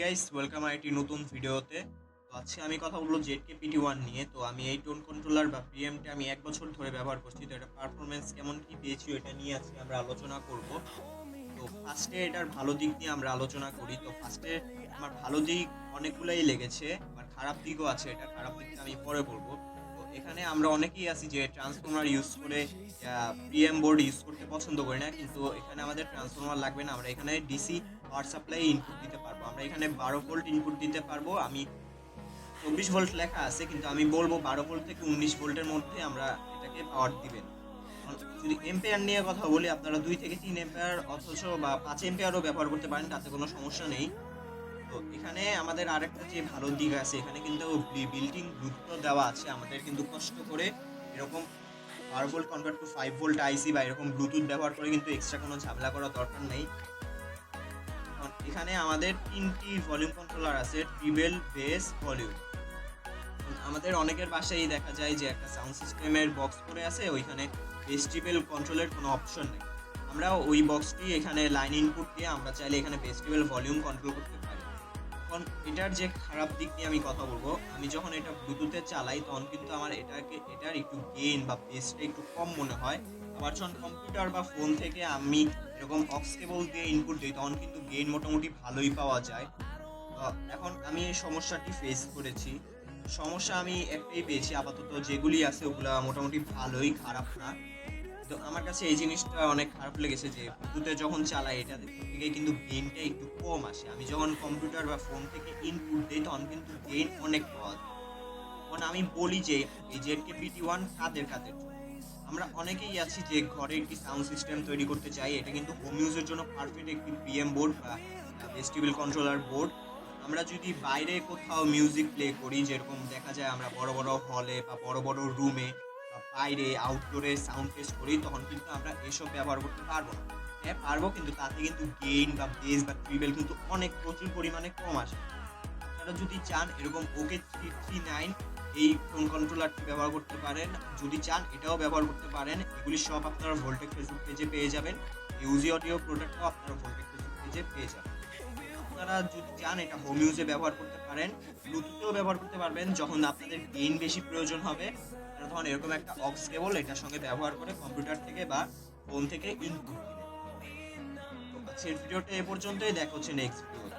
Guys welcome IT নতুন ভিডিওতে। তো আজকে আমি কথা বলব জেড কে পিটি ওয়ান নিয়ে। তো আমি এই টোন কন্ট্রোলার বা পিএমটা আমি এক বছর ধরে ব্যবহার করছি। তো এটা পারফরমেন্স কেমন কি পেয়েছি এটা নিয়ে আজকে আমরা আলোচনা করব। তো ফার্স্টে এটার ভালো দিক নিয়ে আমরা আলোচনা করি। তো ফার্স্টে আমার ভালো দিক অনেকগুলোই লেগেছে আর খারাপ দিকও আছে এটা। খারাপ দিকটা আমি পরে বলব। এখানে আমরা অনেকেই আছি যে ট্রান্সফর্মার ইউজ করে পিএম বোর্ড ইউজ করতে পছন্দ করি না, কিন্তু এখানে আমাদের ট্রান্সফর্মার লাগবে না। আমরা এখানে ডিসি পাওয়ার সাপ্লাই ইনপুট দিতে পারব। আমরা এখানে বারো ভোল্ট ইনপুট দিতে পারব। আমি চব্বিশ ভোল্ট লেখা আছে, কিন্তু আমি বলব বারো ভোল্ট থেকে উনিশ ভোল্টের মধ্যে আমরা এটাকে পাওয়ার দিবেন। যদি এম্পেয়ার নিয়ে কথা বলি, আপনারা দুই থেকে তিন এম্পেয়ার অথচ বা পাঁচ এম্পেয়ারও ব্যবহার করতে পারেন, তাতে কোনো সমস্যা নেই। তো এখানে আমাদের আরেকটা যে ভালো দিক আছে, এখানে কিন্তু বিল্ডিং ব্লুটুথ দেওয়া আছে। আমাদের কিন্তু কষ্ট করে এরকম বারো volt convert to five volt IC বা এরকম ব্লুটুথ ব্যবহার করে কিন্তু এক্সট্রা কোনো ঝামেলা করার দরকার নেই। এখানে আমাদের তিনটি ভলিউম কন্ট্রোলার আছে ট্রিবেল বেস ভলিউম আমাদের অনেকের বাসায় দেখা যায় যে একটা সাউন্ড সিস্টেমের বক্স করে আছে, ওইখানে বেস্টিবেল কন্ট্রোলের কোনো অপশন নেই। আমরা ওই বক্সটি এখানে লাইন ইনপুট দিয়ে আমরা চাইলে এখানে বেস্টিবেল ভলিউম কন্ট্রোল করতে এখন এটার যে খারাপ দিক নিয়ে আমি কথা বলব, আমি যখন এটা ব্লুটুথে চালাই, তখন কিন্তু আমার এটাকে, এটার একটু গেইন বা বেসটা একটু কম মনে হয়। আবার যখন কম্পিউটার বা ফোন থেকে আমি এরকম অক্স কেবল দিয়ে ইনপুট দিই, তখন কিন্তু গেইন মোটামুটি ভালোই পাওয়া যায়। এখন আমি এই সমস্যাটি ফেস করেছি। সমস্যা আমি একটাই পেয়েছি, আপাতত যেগুলি আছে, ওগুলো মোটামুটি ভালোই, খারাপ না। তো আমার কাছে এই জিনিসটা অনেক খারাপ লেগেছে যে ব্লুটুথে যখন চালাই, এটা থেকে কিন্তু গেইনটা একটু কম আসে। আমি যখন কম্পিউটার বা ফোন থেকে ইনপুট দিই, তখন কিন্তু গেইন অনেক পাওয়া যায়। এখন আমি বলি যে, এই জেড কে পিটি ওয়ান কাদের কাদের আমরা অনেকেই আছি যে, ঘরে একটি সাউন্ড সিস্টেম তৈরি করতে চাই। এটা কিন্তু হোম ইউজের জন্য পারফেক্ট একটি পিএম বোর্ড বা ভেস্টিবল কন্ট্রোলার বোর্ড আমরা যদি বাইরে কোথাও মিউজিক প্লে করি, যেরকম দেখা যায় আমরা বড় বড় হলে বা বড় বড় রুমে বা বাইরে আউটডোরে সাউন্ড টেস্ট করি, তখন কিন্তু আমরা এসব ব্যবহার করতে পারব না। হ্যাঁ পারব, কিন্তু তাতে কিন্তু গেইন বা বেস বা ট্রিবেল কিন্তু অনেক, প্রচুর পরিমাণে কম আসে। আপনারা যদি চান এরকম ওকে থ্রি থ্রি নাইন এই ফোন কন্ট্রোলারটি ব্যবহার করতে পারেন, যদি চান এটাও ব্যবহার করতে পারেন, এগুলি সব আপনারা ভোল্টেক ফেসবুক পেজে পেয়ে যাবেন। ইউজি অডিও প্রোডাক্টও আপনারা ভোল্টেক ফেসবুক পেজে পেয়ে যাবেন। আপনারা যদি চান এটা হোম ইউজে ব্যবহার করতে পারেন ব্লুটুথেও ব্যবহার করতে পারবেন, যখন আপনাদের গেইন বেশি প্রয়োজন হবে। তখন এরকম একটা অক্স কেবল এটার সঙ্গে ব্যবহার করে কম্পিউটার থেকে বা ফোন থেকে ইনপুট আজকের ভিডিওটা এ পর্যন্তই। দেখা হচ্ছে নেক্সট ভিডিও